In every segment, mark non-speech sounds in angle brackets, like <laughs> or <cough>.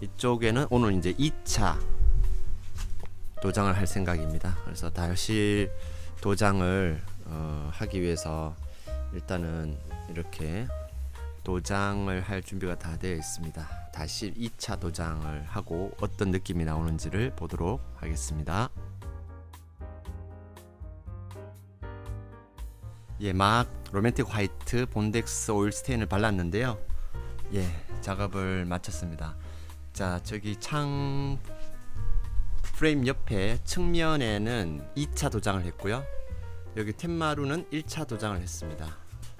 위쪽에는 오늘 이제 2차 도장을 할 생각입니다. 그래서 다시 도장을 어, 하기 위해서 일단은 이렇게 도장을 할 준비가 다 되어 있습니다. 다시 2차 도장을 하고 어떤 느낌이 나오는지를 보도록 하겠습니다. 예, 막 로맨틱 화이트 본덱스 오일 스테인을 발랐는데요. 예, 작업을 마쳤습니다. 자, 저기 창 프레임 옆에 측면에는 2차 도장을 했고요. 여기 텐마루는 1차 도장을 했습니다.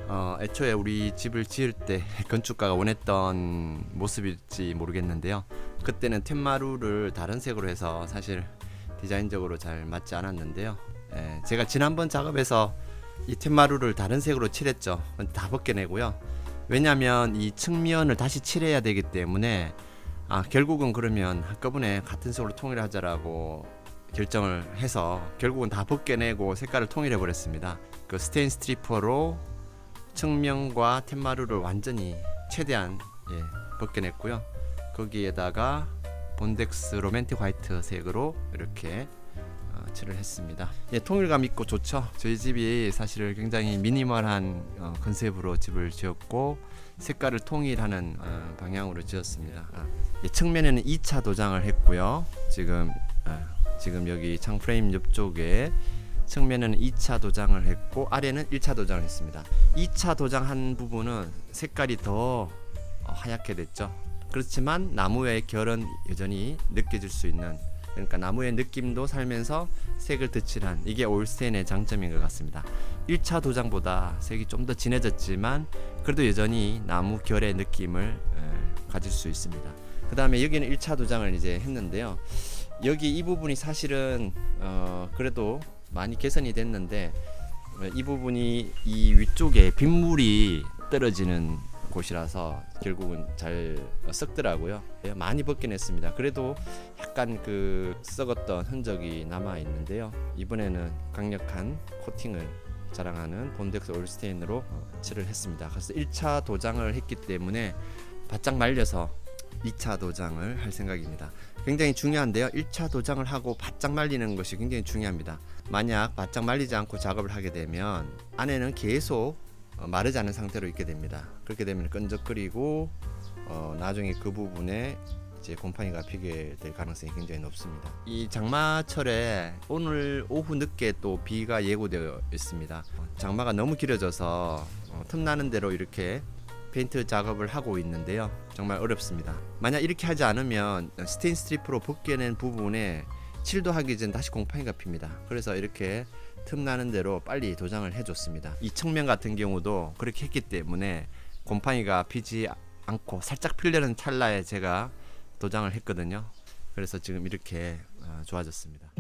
어, 애초에 우리 집을 지을 때 <laughs> 건축가가 원했던 모습일지 모르겠는데요. 그때는 텐마루를 다른 색으로 해서 사실 디자인적으로 잘 맞지 않았는데요. 예, 제가 지난번 작업에서 이 텐마루를 다른 색으로 칠했죠. 다 벗겨내고요. 왜냐하면 이 측면을 다시 칠해야 되기 때문에 아 결국은 그러면 한꺼번에 같은 색으로 통일하자라고 결정을 해서 결국은 다 벗겨내고 색깔을 통일해 버렸습니다. 그 스테인 스트리퍼로 측면과 텐마루를 완전히 최대한 예, 벗겨냈고요. 거기에다가 본덱스 로맨틱 화이트 색으로 이렇게 어, 칠을 했습니다. 예, 통일감 있고 좋죠. 저희 집이 사실 굉장히 미니멀한 어, 컨셉으로 집을 지었고 색깔을 통일하는 어, 방향으로 지었습니다. 아, 예, 측면에는 2차 도장을 했고요. 지금 아, 지금 여기 창 프레임 옆쪽에 측면에는 2차 도장을 했고 아래는 1차 도장을 했습니다. 2차 도장한 부분은 색깔이 더 어, 하얗게 됐죠. 그렇지만 나무의 결은 여전히 느껴질 수 있는 그러니까 나무의 느낌도 살면서 색을 덧칠한 이게 올스테인의 장점인 것 같습니다. 1차 도장보다 색이 좀 더 진해졌지만 그래도 여전히 나무 결의 느낌을 에, 가질 수 있습니다. 그 다음에 여기는 1차 도장을 이제 했는데요. 여기 이 부분이 사실은 어, 그래도 많이 개선이 됐는데 어, 이 부분이 이 위쪽에 빗물이 떨어지는 곳이라서 결국은 잘 썩더라고요. 예, 많이 벗겨냈습니다. 그래도 약간 그 썩었던 흔적이 남아 있는데요. 이번에는 강력한 코팅을 자랑하는 본덱스 올스테인으로 어, 칠을 했습니다. 그래서 1차 도장을 했기 때문에 바짝 말려서 2차 도장을 할 생각입니다. 굉장히 중요한데요. 1차 도장을 하고 바짝 말리는 것이 굉장히 중요합니다. 만약 바짝 말리지 않고 작업을 하게 되면 안에는 계속 어, 마르지 않은 상태로 있게 됩니다. 그렇게 되면 끈적거리고 어, 나중에 그 부분에 이제 곰팡이가 피게 될 가능성이 굉장히 높습니다. 이 장마철에 오늘 오후 늦게 또 비가 예고되어 있습니다. 어, 장마가 너무 길어져서 어, 틈나는 대로 이렇게 페인트 작업을 하고 있는데요. 정말 어렵습니다. 만약 이렇게 하지 않으면 스테인 스트리프로 벗겨낸 부분에 칠도 하기 전 다시 곰팡이가 핍니다. 그래서 이렇게 틈나는 대로 빨리 도장을 해줬습니다. 이 측면 같은 경우도 그렇게 했기 때문에 곰팡이가 피지 않고 살짝 필려는 찰나에 제가 도장을 했거든요. 그래서 지금 이렇게 어, 좋아졌습니다.